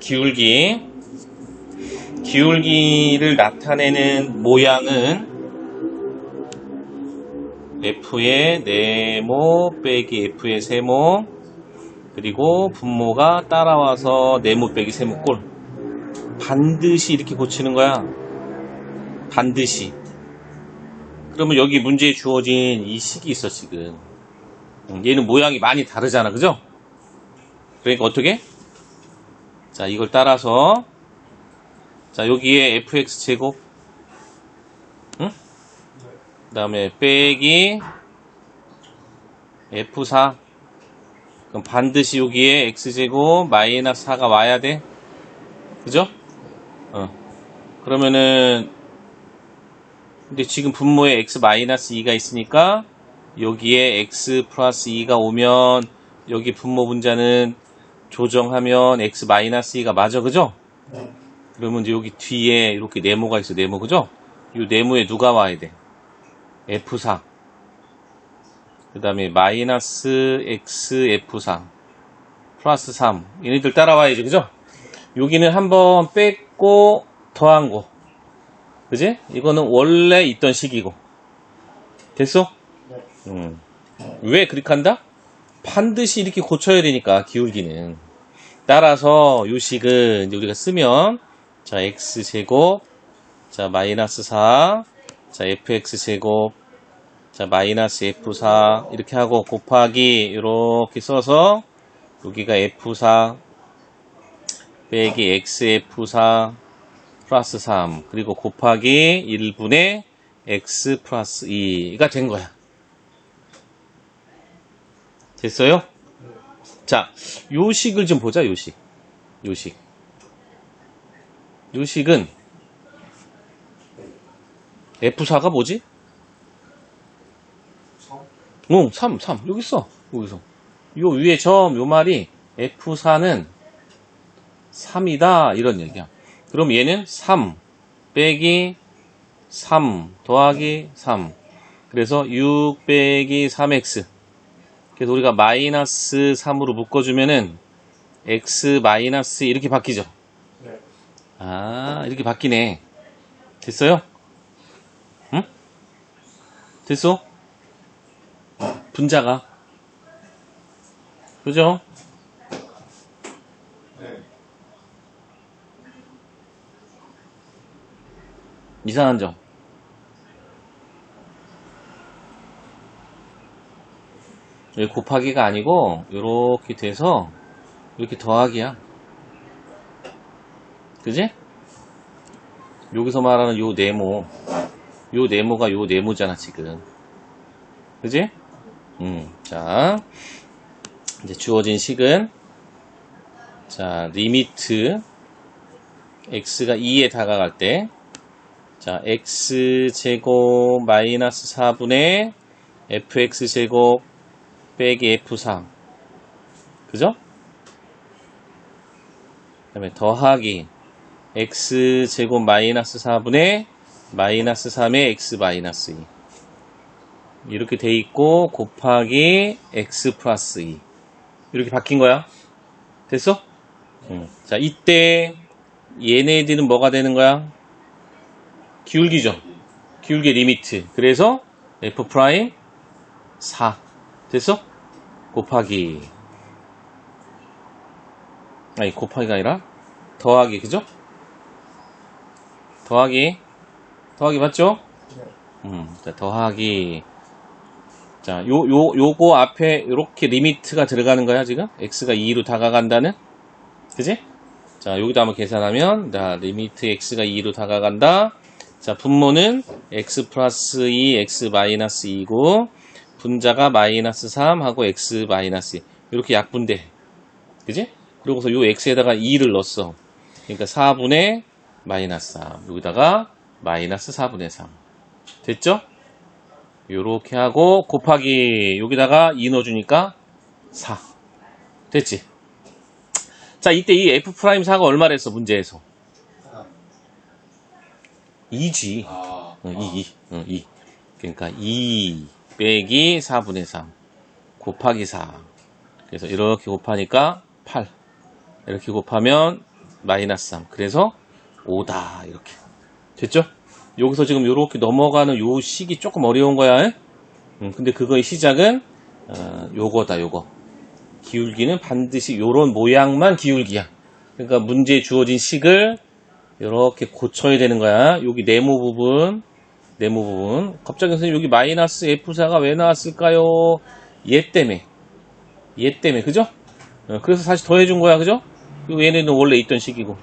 기울기. 기울기를 나타내는 모양은 F의 네모 빼기 F의 세모 그리고 분모가 따라와서 네모 빼기 세모 꼴 반드시 이렇게 고치는 거야 반드시 그러면 여기 문제에 주어진 이 식이 있어 지금 음, 얘는 모양이 많이 다르잖아 그죠? 그러니까 어떻게? 자 이걸 따라서. 자 여기에 fx 제곱. 응? 그 다음에 빼기 f4 그럼 반드시 여기에 x제곱 마이너스 4가 와야 돼. 그죠? 어. 그러면은 근데 지금 분모에 x 마이너스 2가 있으니까 여기에 x 플러스 2가 오면 여기 분모 분자는 조정하면 x 마이너스 2가 맞아 그죠? 그러면 이제 여기 뒤에 이렇게 네모가 있어 네모 그죠? 이 네모에 누가 와야 돼? F4 그 다음에 마이너스 X F4 플러스 3 얘네들 따라와야지 그죠? 여기는 한번 뺐고 더한 거 그지? 이거는 원래 있던 식이고 됐어? 음. 왜 그렇게 한다? 반드시 이렇게 고쳐야 되니까 기울기는 따라서 요 식은 이제 우리가 쓰면 자 x제곱 자 마이너스 4 자 fx제곱 자 마이너스 f4 이렇게 하고 곱하기 이렇게 써서 여기가 f4 빼기 xf4 플러스 3 그리고 곱하기 1분의 x 플러스 2가 된 거야 됐어요? 자, 요 식을 좀 보자, 요 식. 요 식. 요 식은 F4가 뭐지? 응, 3, 3. 여기 있어. 여기서. 요 위에 점, 요 말이 F4는 3이다. 이런 얘기야. 그럼 얘는 3 빼기 3 더하기 3. 그래서 6 빼기 3x. 그래서 우리가 마이너스 3으로 묶어주면은 x 마이너스 이렇게 바뀌죠. 네. 아 이렇게 바뀌네. 됐어요? 응? 됐어? 분자가 그죠? 네. 이상한 점. 여기 곱하기가 아니고 이렇게 돼서 이렇게 더하기야. 그지? 여기서 말하는 요 네모 요 네모가 요 네모잖아 지금 그지? 음, 자 이제 주어진 식은 자 리미트 x가 2에 다가갈 때 자, x제곱 마이너스 4분의 fx제곱 빼기 F4. 그죠? 그 다음에 더하기 X제곱 마이너스 4분의 마이너스 3의 X 마이너스 2. 이렇게 돼 있고 곱하기 X 플러스 2. 이렇게 바뀐 거야. 됐어? 응. 자, 이때 얘네들은 뭐가 되는 거야? 기울기죠. 기울기 리미트. 그래서 F 프라임 4. 됐어? 곱하기 아니 곱하기가 아니라 더하기 그죠? 더하기 더하기 맞죠? 음, 자, 더하기 자, 요, 요, 요거 앞에 이렇게 리미트가 들어가는 거야, 지금? x가 2로 다가간다는? 그지? 자, 여기다 한번 계산하면, 자, 리미트 x가 2로 다가간다. 자, 분모는 x 플러스 2, x 마이너스 2고, 분자가 마이너스 3 하고 x 마이너스 2. 이렇게 약분돼. 그지? 그러고서 요 x에다가 2를 넣었어. 그러니까 4분의 마이너스 3. 여기다가 마이너스 4분의 3. 됐죠? 요렇게 하고 곱하기 여기다가 2 넣어주니까 4. 됐지? 자, 이때 이 f'4가 얼마랬어, 문제에서? 2지. 아, 어, 2, 2, 어, 2. 그러니까 2 빼기 4분의 3 곱하기 4. 그래서 이렇게 곱하니까 8. 이렇게 곱하면 마이너스 3. 그래서 5다. 이렇게. 됐죠? 여기서 지금 이렇게 넘어가는 요 식이 조금 어려운 거야. 음, 근데 그거의 시작은 어, 요거다, 요거. 기울기는 반드시 요런 모양만 기울기야. 그러니까 문제에 주어진 식을 이렇게 고쳐야 되는 거야. 여기 네모 부분, 네모 부분. 갑자기 선생님 여기 마이너스 F4가 왜 나왔을까요? 얘 때문에. 얘 때문에, 그죠? 어, 그래서 다시 더해준 거야, 그죠? 얘네는 원래 있던 식이고.